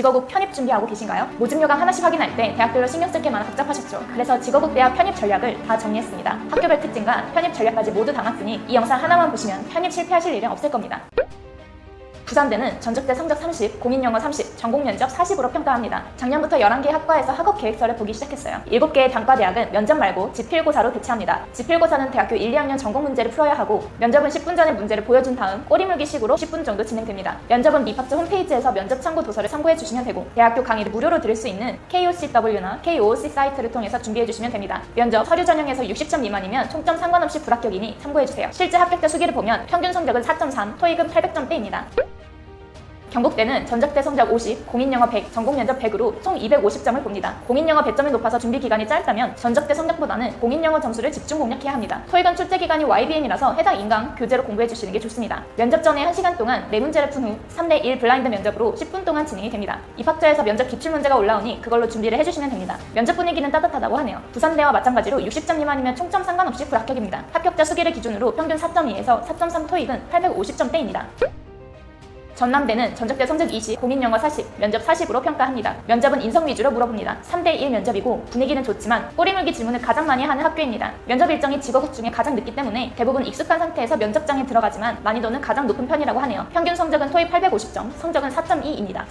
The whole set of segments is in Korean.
직업국 편입 준비하고 계신가요? 모집 요강 하나씩 확인할 때 대학별로 신경 쓸 게 많아 복잡하셨죠. 그래서 직업국 대학 편입 전략을 다 정리했습니다. 학교별 특징과 편입 전략까지 모두 담았으니 이 영상 하나만 보시면 편입 실패하실 일은 없을 겁니다. 부산대는 전적대 성적 30, 공인영어 30, 전공 면접 40으로 평가합니다. 작년부터 11개 학과에서 학업 계획서를 보기 시작했어요. 7개의 단과 대학은 면접 말고 지필고사로 대체합니다. 지필고사는 대학교 1, 2학년 전공 문제를 풀어야 하고 면접은 10분 전에 문제를 보여준 다음 꼬리물기식으로 10분 정도 진행됩니다. 면접은 미팍즈 홈페이지에서 면접 참고 도서를 참고해 주시면 되고 대학교 강의를 무료로 들을 수 있는 KOCW나 KOC 사이트를 통해서 준비해 주시면 됩니다. 면접 서류 전형에서 60점 미만이면 총점 상관없이 불합격이니 참고해 주세요. 실제 합격자 수기를 보면 평균 성적은 4.3, 토익은 800점대입니다. 경북대는 전적대 성적 50, 공인영어 100, 전공 면접 100으로 총 250점을 봅니다. 공인영어 100점이 높아서 준비 기간이 짧다면 전적대 성적보다는 공인영어 점수를 집중 공략해야 합니다. 토익은 출제 기간이 YBN이라서 해당 인강 교재로 공부해 주시는 게 좋습니다. 면접 전에 1시간 동안 네 문제를 푼 후 3대 1 블라인드 면접으로 10분 동안 진행이 됩니다. 입학처에서 면접 기출 문제가 올라오니 그걸로 준비를 해주시면 됩니다. 면접 분위기는 따뜻하다고 하네요. 부산대와 마찬가지로 60점 미만이면 총점 상관없이 불합격입니다. 합격자 수기를 기준으로 평균 4.2에서 4.3 토익은 850점대입니다. 전남대는 전적대 성적 20, 공인영어 40, 면접 40으로 평가합니다. 면접은 인성 위주로 물어봅니다. 3대1 면접이고 분위기는 좋지만 꼬리물기 질문을 가장 많이 하는 학교입니다. 면접 일정이 직업국 중에 가장 늦기 때문에 대부분 익숙한 상태에서 면접장에 들어가지만 난이도는 가장 높은 편이라고 하네요. 평균 성적은 토익 850점, 성적은 4.2입니다.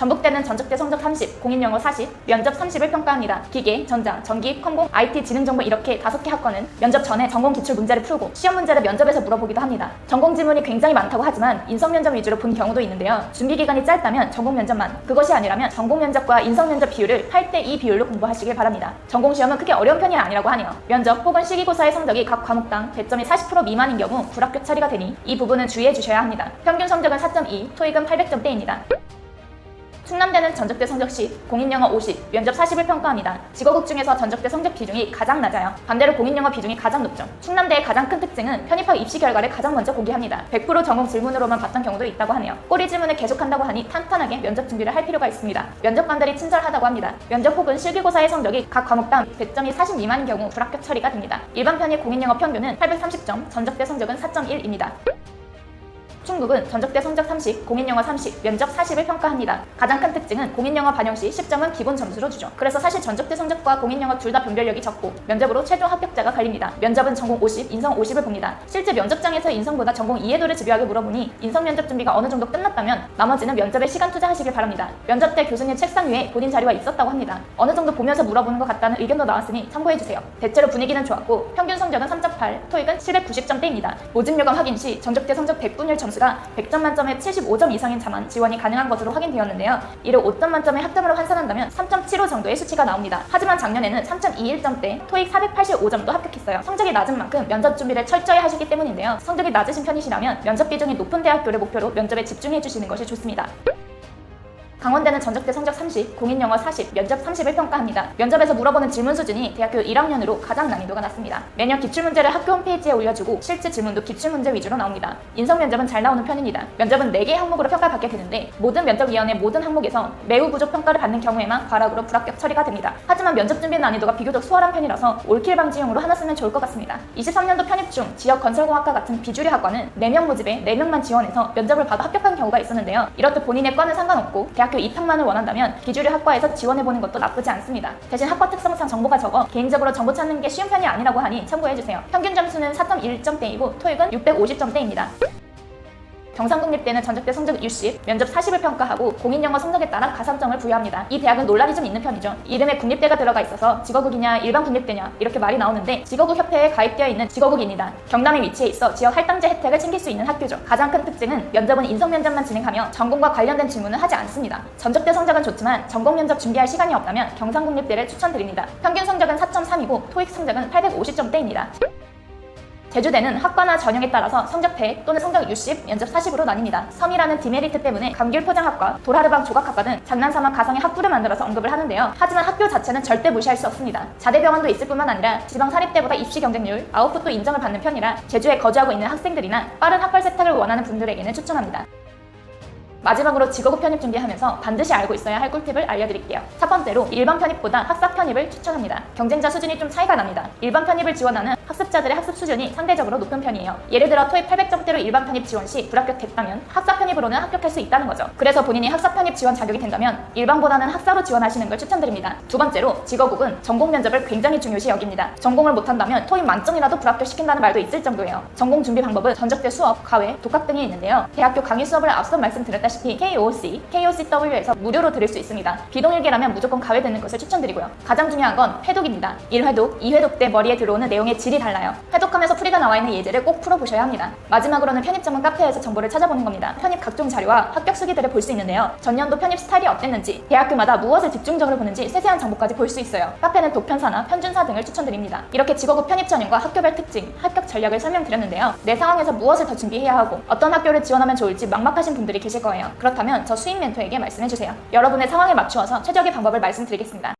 전북대는 전적대 성적 30, 공인영어 40, 면접 30을 평가합니다. 기계, 전자, 전기, 컴공, IT, 지능정보 이렇게 다섯 개 학과는 면접 전에 전공 기출 문제를 풀고 시험 문제를 면접에서 물어보기도 합니다. 전공 지문이 굉장히 많다고 하지만 인성 면접 위주로 본 경우도 있는데요. 준비 기간이 짧다면 전공 면접만, 그것이 아니라면 전공 면접과 인성 면접 비율을 8대 2 비율로 공부하시길 바랍니다. 전공 시험은 크게 어려운 편이 아니라고 하네요. 면접 혹은 실기고사의 성적이 각 과목당 배점이 40% 미만인 경우 불합격 처리가 되니 이 부분은 주의해 주셔야 합니다. 평균 성적은 4.2, 토익은 800점대입니다. 충남대는 전적대 성적 10, 공인영어 50, 면접 40을 평가합니다. 직업국 중에서 전적대 성적 비중이 가장 낮아요. 반대로 공인영어 비중이 가장 높죠. 충남대의 가장 큰 특징은 편입학 입시 결과를 가장 먼저 공개합니다. 100% 전공 질문으로만 봤던 경우도 있다고 하네요. 꼬리 질문을 계속한다고 하니 탄탄하게 면접 준비를 할 필요가 있습니다. 면접관들이 친절하다고 합니다. 면접 혹은 실기고사의 성적이 각 과목당 100점이 40 미만인 경우 불합격 처리가 됩니다. 일반 편입 공인영어 평균은 830점, 전적대 성적은 4.1입니다. 충북은 전적대 성적 30, 공인영어 30, 면접 40을 평가합니다. 가장 큰 특징은 공인영어 반영 시 10점은 기본 점수로 주죠. 그래서 사실 전적대 성적과 공인영어 둘 다 변별력이 적고 면접으로 최종 합격자가 갈립니다. 면접은 전공 50, 인성 50을 봅니다. 실제 면접장에서 인성보다 전공 이해도를 집요하게 물어보니 인성 면접 준비가 어느 정도 끝났다면 나머지는 면접에 시간 투자하시길 바랍니다. 면접 때 교수님 책상 위에 본인 자리가 있었다고 합니다. 어느 정도 보면서 물어보는 것 같다는 의견도 나왔으니 참고해주세요. 대체로 분위기는 좋았고 평균 성적은 3.8, 토익은 790점대입니다. 모집 요강 확인 시 전적대 성적 100분율 점수 가 100점 만점에 75점 이상인 자만 지원이 가능한 것으로 확인되었는데요. 이를 5점 만점의 학점으로 환산한다면 3.75 정도의 수치가 나옵니다. 하지만 작년에는 3.21점대, 토익 485점도 합격했어요. 성적이 낮은 만큼 면접 준비를 철저히 하시기 때문인데요. 성적이 낮으신 편이시라면 면접 비중이 높은 대학교를 목표로 면접에 집중해 주시는 것이 좋습니다. 강원대는 전적대 성적 30, 공인 영어 40, 면접 30을 평가합니다. 면접에서 물어보는 질문 수준이 대학교 1학년으로 가장 난이도가 낮습니다. 매년 기출 문제를 학교 홈페이지에 올려주고 실제 질문도 기출 문제 위주로 나옵니다. 인성 면접은 잘 나오는 편입니다. 면접은 4개 항목으로 평가받게 되는데 모든 면접위원회 모든 항목에서 매우 부족 평가를 받는 경우에만 과락으로 불합격 처리가 됩니다. 하지만 면접 준비 난이도가 비교적 수월한 편이라서 올킬 방지용으로 하나 쓰면 좋을 것 같습니다. 23년도 편입 중 지역 건설공학과 같은 비주류 학과는 4명 모집에 4명만 지원해서 면접을 받아 합격한 경우가 있었는데요. 이렇듯 본인의 과는 상관없고 대학 교 입학만을 원한다면 비주류 학과에서 지원해보는 것도 나쁘지 않습니다. 대신 학과 특성상 정보가 적어 개인적으로 정보 찾는 게 쉬운 편이 아니라고 하니 참고해주세요. 평균 점수는 4.1점대이고 토익은 650점대입니다. 경상국립대는 전적대 성적 60, 면접 40을 평가하고 공인영어 성적에 따라 가산점을 부여합니다. 이 대학은 논란이 좀 있는 편이죠. 이름에 국립대가 들어가 있어서 직어국이냐 일반 국립대냐 이렇게 말이 나오는데 직어국 협회에 가입되어 있는 직어국입니다. 경남에 위치해 있어 지역 할당제 혜택을 챙길 수 있는 학교죠. 가장 큰 특징은 면접은 인성 면접만 진행하며 전공과 관련된 질문은 하지 않습니다. 전적대 성적은 좋지만 전공 면접 준비할 시간이 없다면 경상국립대를 추천드립니다. 평균 성적은 4.3이고 토익 성적은 850점대입니다. 제주대는 학과나 전형에 따라서 성적 100 또는 성적 60, 면접 40으로 나뉩니다. 섬이라는 디메리트 때문에 감귤 포장학과, 도라르방 조각학과 등 장난삼아 가상의 학부를 만들어서 언급을 하는데요. 하지만 학교 자체는 절대 무시할 수 없습니다. 자대병원도 있을 뿐만 아니라 지방 사립대보다 입시 경쟁률, 아웃풋도 인정을 받는 편이라 제주에 거주하고 있는 학생들이나 빠른 학벌 세탁을 원하는 분들에게는 추천합니다. 마지막으로 직업국 편입 준비하면서 반드시 알고 있어야 할 꿀팁을 알려드릴게요. 첫 번째로 일반 편입보다 학사 편입을 추천합니다. 경쟁자 수준이 좀 차이가 납니다. 일반 편입을 지원하는 학습자들의 학습 수준이 상대적으로 높은 편이에요. 예를 들어 토익 800점대로 일반 편입 지원 시 불합격했다면 학사 편입으로는 합격할 수 있다는 거죠. 그래서 본인이 학사 편입 지원 자격이 된다면 일반보다는 학사로 지원하시는 걸 추천드립니다. 두 번째로 직업국은 전공 면접을 굉장히 중요시 여깁니다. 전공을 못한다면 토익 만점이라도 불합격시킨다는 말도 있을 정도예요. 전공 준비 방법은 전적대 수업, 과외, 독학 등이 있는데요. 대학교 강의 수업을 앞서 말씀드렸다시피 KOC, KOCW에서 무료로 들을 수 있습니다. 비동일계라면 무조건 과외 듣는 것을 추천드리고요. 가장 중요한 건 회독입니다. 1회독, 2회독 때 머리에 들어오는 내용의 질이 달라요. 회독하면서 풀이가 나와 있는 예제를 꼭 풀어보셔야 합니다. 마지막으로는 편입 전문 카페에서 정보를 찾아보는 겁니다. 편입 각종 자료와 합격 수기들을 볼 수 있는데요. 전년도 편입 스타일이 어땠는지, 대학교마다 무엇을 집중적으로 보는지 세세한 정보까지 볼 수 있어요. 카페는 독편사나 편준사 등을 추천드립니다. 이렇게 직업국 편입 전형과 학교별 특징, 합격 전략을 설명드렸는데요. 내 상황에서 무엇을 더 준비해야 하고 어떤 학교를 지원하면 좋을지 막막하신 분들이 계실 거예요. 그렇다면 저 수인 멘토에게 말씀해 주세요. 여러분의 상황에 맞추어서 최적의 방법을 말씀드리겠습니다.